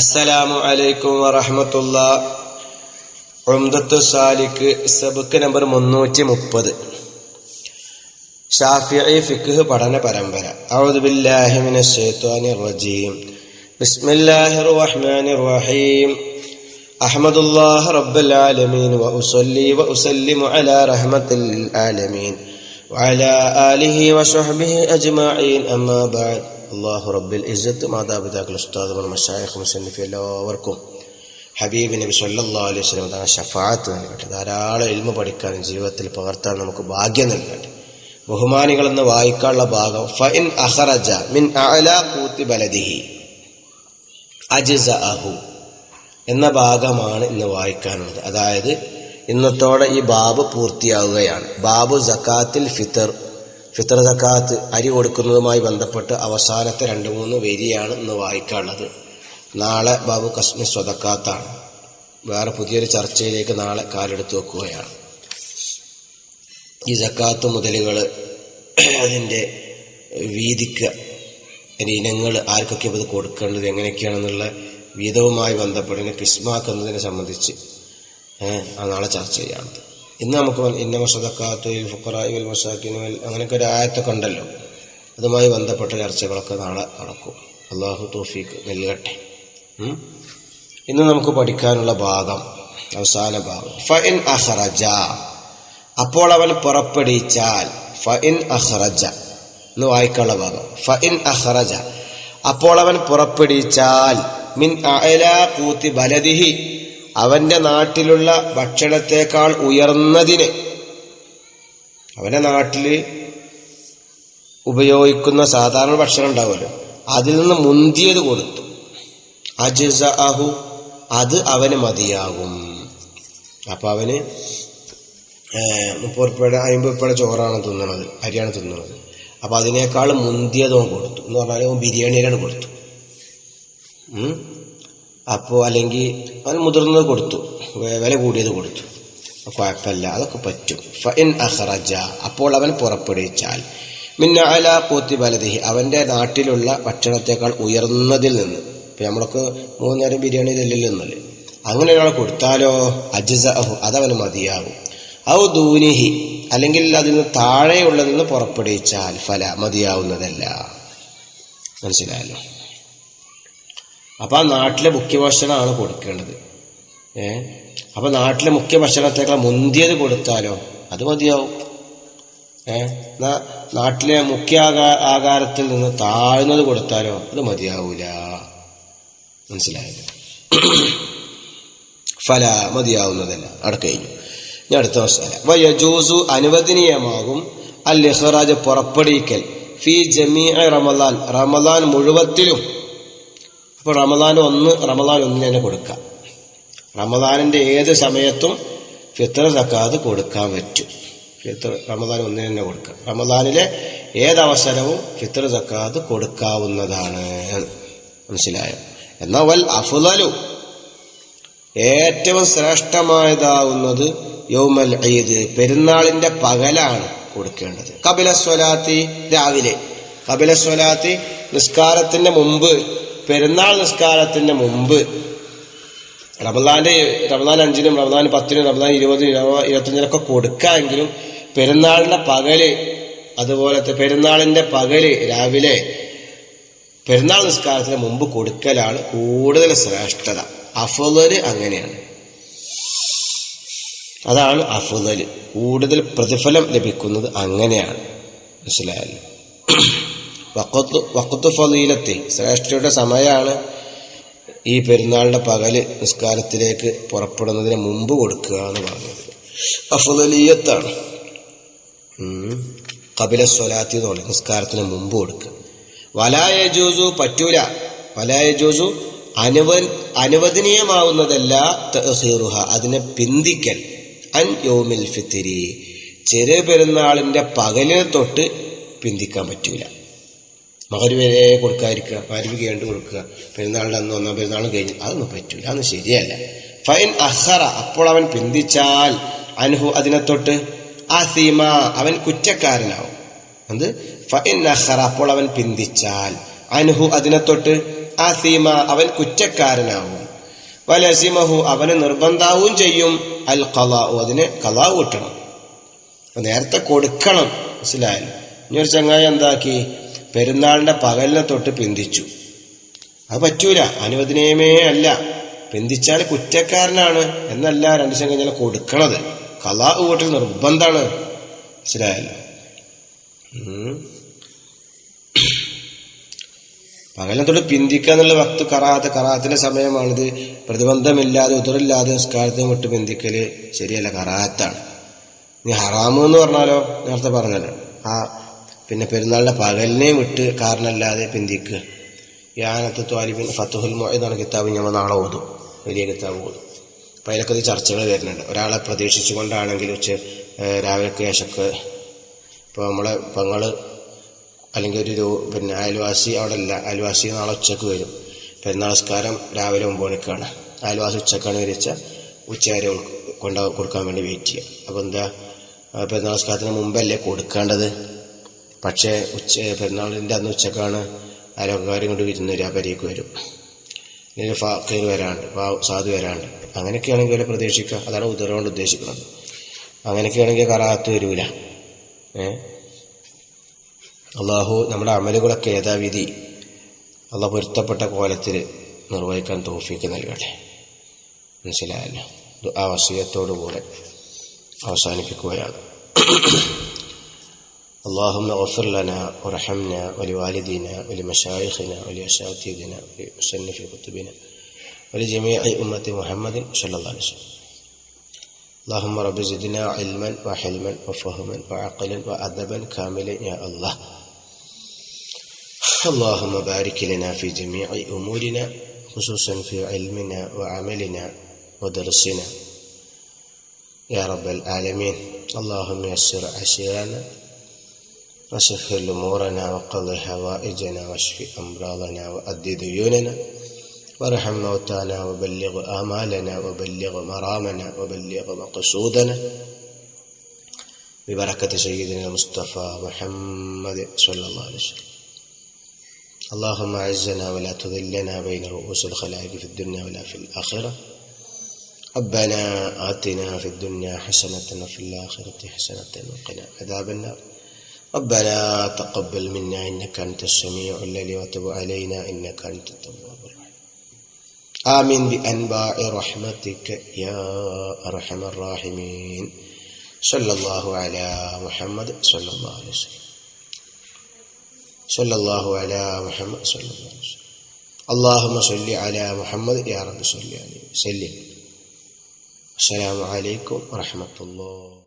അസ്സലാമു അലൈക്കും വറഹമത്തുള്ള ഉംദത്തു സാലിക്ക് സബുക്ക് നമ്പർ മുന്നൂറ്റി മുപ്പത് ഷാഫിഇ ഫിഖ് പഠന പരമ്പര അഊദു ബില്ലാഹി മിനശ് ശൈത്വാനിർ റജീം ബിസ്മില്ലാഹിർ റഹ്മാനിർ റഹീം أحمد الله رب العالمين وأصلي وأسلم على رحمة للعالمين وعلى آله وصحبه أجمعين أما بعد അള്ളാഹു റബ്ബിൽ ഇസ്സത്ത് മാതാപിതാക്കൾ ഉസ്താദുകൾ മഷായഖ് മുസന്നിഫ് എല്ലാവർക്കും ഹബീബ് നബി സല്ലാ അലൈഹി സ്വലം തങ്ങളുടെ ഷഫാത്ത് നൽകട്ടെ. ധാരാളം എൽമ പഠിക്കാനും ജീവിതത്തിൽ പകർത്താൻ നമുക്ക് ഭാഗ്യം നൽകട്ടെ. ബഹുമാനികളെന്ന് വായിക്കാനുള്ള ഭാഗം ഫൈൻ അഹറജ മിൻ അഅലാ അജിസ അഹു എന്ന ഭാഗമാണ് ഇന്ന് വായിക്കാനുള്ളത്. അതായത് ഇന്നത്തോടെ ഈ ബാബ് പൂർത്തിയാവുകയാണ്. ബാബു ജക്കാത്തിൽ ഫിത്തർ ഫിത്തർ സക്കാത്ത് അരി കൊടുക്കുന്നതുമായി ബന്ധപ്പെട്ട് അവസാനത്തെ രണ്ട് മൂന്ന് വരിയാണ് ഇന്ന് വായിക്കാനുള്ളത്. നാളെ ബാബു കസ്മി സ്വതക്കാത്താണ്. വേറെ പുതിയൊരു ചർച്ചയിലേക്ക് നാളെ കാലെടുത്ത് വെക്കുകയാണ്. ഈ സക്കാത്ത് മുതലുകൾ അതിന്റെ വീതിക്ക് ഇനങ്ങൾ ആർക്കൊക്കെ അത് കൊടുക്കേണ്ടത് എങ്ങനെയൊക്കെയാണെന്നുള്ള വീതവുമായി ബന്ധപ്പെട്ട് കിസ്മാക്കുന്നതിനെ സംബന്ധിച്ച് നാളെ ചർച്ച ചെയ്യാം ഇന്ന് നമുക്ക് ഇന്നമ സദക്കാത്തു ഫുക്കറായി മസാക്കിന് അങ്ങനെയൊക്കെ ഒരു ആയത്തൊക്കെ ഉണ്ടല്ലോ. അതുമായി ബന്ധപ്പെട്ട ചർച്ചകളൊക്കെ നാളെ നടക്കും. അള്ളാഹു തോഫീക്ക് നൽകട്ടെ. ഇന്ന് നമുക്ക് പഠിക്കാനുള്ള ഭാഗം അവസാന ഭാഗം. ഫഇൻ അഹ്റജ അപ്പോൾ അവൻ പുറപ്പെടുവിച്ചാൽ ഫഇൻ അഹ്റജ എന്ന് വായിക്കാനുള്ള ഭാഗം. ഫഇൻ അഹ്റജ അപ്പോൾ അവൻ പുറപ്പെടുവിച്ചാൽ മിൻ അയലാ കൂത്തി ബലദിഹി. അവന്റെ നാട്ടിലുള്ള ഭക്ഷണത്തെക്കാൾ ഉയർന്നതിന് അവന്റെ നാട്ടിൽ ഉപയോഗിക്കുന്ന സാധാരണ ഭക്ഷണം ഉണ്ടാവുമല്ലോ. അതിൽ നിന്ന് മുന്തിയത് കൊടുത്തു. അജിസ അഹു അത് അവന് മതിയാകും. അപ്പൊ അവന് മുപ്പത് റുപ്യയുടെ അമ്പത് റുപ്യയുടെ ചോറാണ് തിന്നണത് അരിയാണ് തിന്നണത്. അപ്പൊ അതിനേക്കാൾ മുന്തിയതും കൊടുത്തു. എന്ന് പറഞ്ഞാൽ ബിരിയാണിയിലാണ് കൊടുത്തു. അപ്പോൾ അല്ലെങ്കിൽ അവൻ മുതിർന്നത് കൊടുത്തു. വില കൂടിയത് കൊടുത്തു. കുഴപ്പമില്ല. അതൊക്കെ പറ്റും. ഫൻ അഹ്റജ അപ്പോൾ അവൻ പുറപ്പെടുവിച്ചാൽ. മിന്ന അല പോത്തി ബലദിഹി. അവന്റെ നാട്ടിലുള്ള ഭക്ഷണത്തെക്കാൾ ഉയർന്നതിൽ നിന്ന്. ഇപ്പം നമ്മളൊക്കെ മൂന്ന് നേരം ബിരിയാണി ഇതല്ലല്ലോ അങ്ങനെ ഒരാൾ കൊടുത്താലോ? അജിസ അഹു അതവന് മതിയാകും ഔ ദൂനിഹി. അല്ലെങ്കിൽ അതിന് താഴെയുള്ളതിൽ നിന്ന് പുറപ്പെടുവിച്ചാൽ ഫല മതിയാവുന്നതല്ല. മനസ്സിലായല്ലോ? അപ്പൊ ആ നാട്ടിലെ മുഖ്യ ഭക്ഷണമാണ് കൊടുക്കേണ്ടത്. ഏ? അപ്പൊ നാട്ടിലെ മുഖ്യ ഭക്ഷണത്തേക്കാൾ മുന്തിയത് കൊടുത്താലോ? അത് മതിയാവും. ഏ? നാട്ടിലെ മുഖ്യ ആകാരത്തിൽ നിന്ന് താഴ്ന്നത് കൊടുത്താലോ? അത് മതിയാവൂല. മനസ്സിലായത്? ഫല മതിയാവുന്നതല്ല. അവിടെ കഴിഞ്ഞു. ഞാൻ അടുത്ത മസാല. വയജൂസു അനുവദനീയമാകും. അൽ ഇഹ്റാജ് പുറപ്പെടുവിക്കൽ. ഫി ജമീ റമദാൻ. റമദാൻ മുഴുവത്തിലും ഇപ്പൊ റമദാൻ ഒന്ന് റമദാൻ ഒന്ന് തന്നെ കൊടുക്കാം. റമദാനിന്റെ ഏത് സമയത്തും ഫിത്ര സക്കാത്ത് കൊടുക്കാൻ പറ്റും. ഫിത്ര റമദാൻ ഒന്നിന് തന്നെ കൊടുക്കാം. റമദാനിലെ ഏതവസരവും ഫിത്ര സക്കാത്ത് കൊടുക്കാവുന്നതാണ്. മനസ്സിലായോ? എന്നാൽ വൽ അഫുലു ഏറ്റവും ശ്രേഷ്ഠമായതാവുന്നത് യൗമൽ ഈദ് പെരുന്നാളിന്റെ പകലാണ് കൊടുക്കേണ്ടത്. കപില സ്വലാത്തി രാവിലെ. കപില സ്വലാത്തി നിസ്കാരത്തിന്റെ മുമ്പ് പെരുന്നാൾ നിസ്കാരത്തിന്റെ മുമ്പ്. റമദാന്റെ റമദാൻ അഞ്ചിനും റമദാൻ പത്തിനും റമദാൻ ഇരുപതിനും ഇരുപത്തഞ്ചിനൊക്കെ കൊടുക്കാമെങ്കിലും പെരുന്നാളിന്റെ പകൽ അതുപോലത്തെ പെരുന്നാളിന്റെ പകൽ രാവിലെ പെരുന്നാൾ നിസ്കാരത്തിന് മുമ്പ് കൊടുക്കലാണ് കൂടുതൽ ശ്രേഷ്ഠത. അഫുദൽ അങ്ങനെയാണ്. അതാണ് അഫുദൽ കൂടുതൽ പ്രതിഫലം ലഭിക്കുന്നത് അങ്ങനെയാണ്. മനസ്സിലായല്ലോ? വക്കത്ത് വക്കത്ത് ഫലീലത്തെ ശ്രേഷ്ഠയുടെ സമയമാണ് ഈ പെരുന്നാളിന്റെ പകൽ നിസ്കാരത്തിലേക്ക് പുറപ്പെടുന്നതിന് മുമ്പ് കൊടുക്കുക എന്ന് പറഞ്ഞത്. അഫുദലീയത്താണ് കപില സ്വലാത്തി എന്ന് നിസ്കാരത്തിന് മുമ്പ് കൊടുക്കുക. വലായ ജോസു പറ്റൂല. വലായ ജോസു അനുവ അനുവദനീയമാവുന്നതല്ല തഹീറുഹ അതിനെ പിന്തിക്കൽ. അൻ യോമിൽ ഫിത്തിരി ചെറിയ പെരുന്നാളിന്റെ പകലിനെ തൊട്ട് പിന്തിക്കാൻ പറ്റൂല. മകര് വരെ കൊടുക്കാതിരിക്കുക മരുവ് കേണ്ട് കൊടുക്കുക പെരുന്നാളിന്റെ അന്ന് ഒന്നാം പെരുന്നാളും കഴിഞ്ഞ്. അതൊന്നും പറ്റൂല അതൊന്നും ശരിയല്ല. ഫൈൻ അഹറ അപ്പോൾ അവൻ പിന്തിച്ചാൽ അനുഹു അതിനെ തൊട്ട് അസീമ അവൻ കുറ്റക്കാരനാവും. അത് ഫൈൻ അഹറ അപ്പോൾ അവൻ പിന്തിച്ചാൽ അനുഹു അതിനെ തൊട്ട് ആസീമ അവൻ കുറ്റക്കാരനാവും. വലസിമഹു അവന് നിർബന്ധാവും ചെയ്യും. അൽ കലാവു അതിന് കലാവ് കിട്ടണം. നേരത്തെ കൊടുക്കണം മനസ്സിലായാലും ഇനി ഒരു ചങ്ങായി എന്താക്കി? പെരുന്നാളിന്റെ പകലിനെ തൊട്ട് പിന്തിച്ചു. അത് പറ്റൂല. അനുവദനീയമേ അല്ല. പിന്തിച്ചാൽ കുറ്റക്കാരനാണ് എന്നല്ല രണ്ടു ദിവസം കഴിഞ്ഞാൽ കൊടുക്കണത്. കലാ വീട്ടിൽ നിർബന്ധമാണ് മനസ്സിലായല്ലോ? പകലത്തോട് പിന്തിക്കുക എന്നുള്ള വക്ത് കറാത്ത് കറാത്തിന്റെ സമയമാണിത്. പ്രതിബന്ധമില്ലാതെ ഉതറില്ലാതെ നിസ്കാരത്തിന് വിട്ട് പിന്തിക്കൽ ശരിയല്ല. കറാത്താണ് നീ ഹറാമെന്ന് പറഞ്ഞാലോ? നേരത്തെ പറഞ്ഞല്ലോ. ആ പിന്നെ പെരുന്നാളിന്റെ പകലിനെ വിട്ട് കാരണമല്ലാതെ പിന്തിക്കുക യാനത്ത് ത്വാലിബിൻ ഫത്തുഹുൽ മൊയ്താണ് കിതാബ് ഞമ്മ നാളെ ഓതും. വലിയ കിതാബ് ഓതും. അപ്പം അതിലൊക്കെ ചർച്ചകൾ വരുന്നുണ്ട്. ഒരാളെ പ്രതീക്ഷിച്ചുകൊണ്ടാണെങ്കിൽ ഉച്ച രാവിലെ ശേഷക്ക് ഇപ്പോൾ നമ്മളെ പെങ്ങൾ അല്ലെങ്കിൽ ഒരു പിന്നെ അയൽവാസി അവിടെ ഇല്ല അയൽവാസി നാളെ ഉച്ചയ്ക്ക് വരും. പെരുന്നാളസ്കാരം രാവിലെ ഒമ്പത് മണിക്കാണ് അയൽവാസി ഉച്ചക്കാണ് വരിച്ച ഉച്ച വരെ ഉൾ- കൊണ്ട കൊടുക്കാൻ വേണ്ടി വെയിറ്റ് ചെയ്യുക. അപ്പോൾ എന്താ? പെരുന്നാളസ്കാരത്തിന് മുമ്പല്ലേ കൊടുക്കേണ്ടത്? പക്ഷേ ഉച്ച പെരുന്നാളിന്റെ അന്ന് ഉച്ചക്കാണ് അയൽവക്കാരും കൊണ്ട് വിരുന്ന് ആ വരും. ഇല്ലെങ്കിൽ ഫാക്കീർ വരാണ്ട് സാധു വരാണ്ട്. അങ്ങനെയൊക്കെയാണെങ്കിൽ അവരെ പ്രതീക്ഷിക്കുക. അതാണ് ഉദരകൊണ്ട് ഉദ്ദേശിക്കുന്നത്. അങ്ങനെയൊക്കെയാണെങ്കിൽ കറാത്ത് വരൂല. ഏഹ് അള്ളാഹു നമ്മുടെ അമലുകളൊക്കെ യഥാവിധി അള്ളാഹ് പൊരുത്തപ്പെട്ട കോലത്തിൽ നിർവഹിക്കാൻ തോഫിക്ക് നൽകട്ടെ. മനസ്സിലായല്ലോ? ആ വസീയത്തോടുകൂടെ അവസാനിപ്പിക്കുകയാണ്. اللهم اغفر لنا وارحمنا ولوالدينا ولمشايخنا ولأساتذتنا ولمصنف كتبنا ولجميع أمة محمد صلى الله عليه وسلم. اللهم رب زدنا علما وحلما وفهما وعقلا وأدبا كاملا يا الله. اللهم بارك لنا في جميع أمورنا خصوصا في علمنا وعملنا ودرسنا. يا رب العالمين اللهم يسر عسيرنا وسهل أمورنا وقض حوائجنا واشف أمراضنا وأد ديوننا وارحم موتانا وبلغ آمالنا وبلغ مرامنا وبلغ مقصودنا. ببركة سيدنا المصطفى محمد صلى الله عليه وسلم. اللهم أعزنا ولا تذلنا بين رؤوس الخلائق في الدنيا ولا في الآخرة. ربنا آتنا في الدنيا حسنة وفي الآخرة حسنة وقنا عذاب النار. ربنا تقبل منا إنك أنت السميع الذي وتب علينا إنك أنت التواب الرحيم. آمين بأنباء رحمتك يا أرحم الراحمين. صلى الله على محمد صلى الله عليه وسلم. صلى الله على محمد صلى الله عليه وسلم. اللهم صل على محمد يا رب صل عليه وسلم. السلام عليكم ورحمة الله.